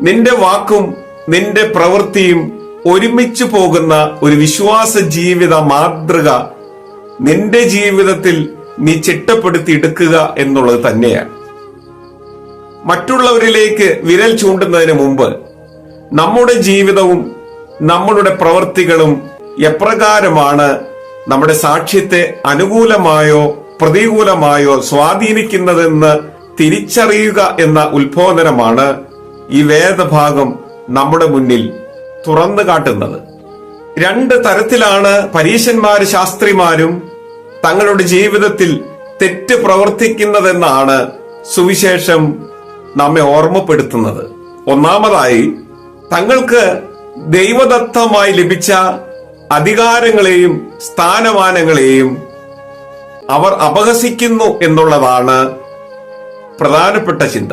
നിന്റെ വാക്കും നിന്റെ പ്രവൃത്തിയും ഒരുമിച്ച് പോകുന്ന ഒരു വിശ്വാസ ജീവിത മാതൃക നിന്റെ ജീവിതത്തിൽ നീ ചിട്ടപ്പെടുത്തി എടുക്കുക എന്നുള്ളത് തന്നെയാണ്. മറ്റുള്ളവരിലേക്ക് വിരൽ ചൂണ്ടുന്നതിന് മുമ്പ് നമ്മുടെ ജീവിതവും നമ്മളുടെ പ്രവൃത്തികളും എപ്രകാരമാണ് നമ്മുടെ സാക്ഷ്യത്തെ അനുകൂലമായോ പ്രതികൂലമായോ സ്വാധീനിക്കുന്നതെന്ന് തിരിച്ചറിയുക എന്ന ഉത്ബോധനമാണ് ഈ വേദഭാഗം നമ്മുടെ മുന്നിൽ തുറന്നു കാട്ടുന്നത്. രണ്ട് തരത്തിലാണ് പരീശന്മാര് ശാസ്ത്രിമാരും തങ്ങളുടെ ജീവിതത്തിൽ തെറ്റ് പ്രവർത്തിക്കുന്നതെന്നാണ് സുവിശേഷം നമ്മെ ഓർമ്മപ്പെടുത്തുന്നത്. ഒന്നാമതായി തങ്ങൾക്ക് ദൈവദത്തമായി ലഭിച്ച അധികാരങ്ങളെയും സ്ഥാനമാനങ്ങളെയും അവർ അപഹസിക്കുന്നു എന്നുള്ളതാണ് പ്രധാനപ്പെട്ട ചിന്ത.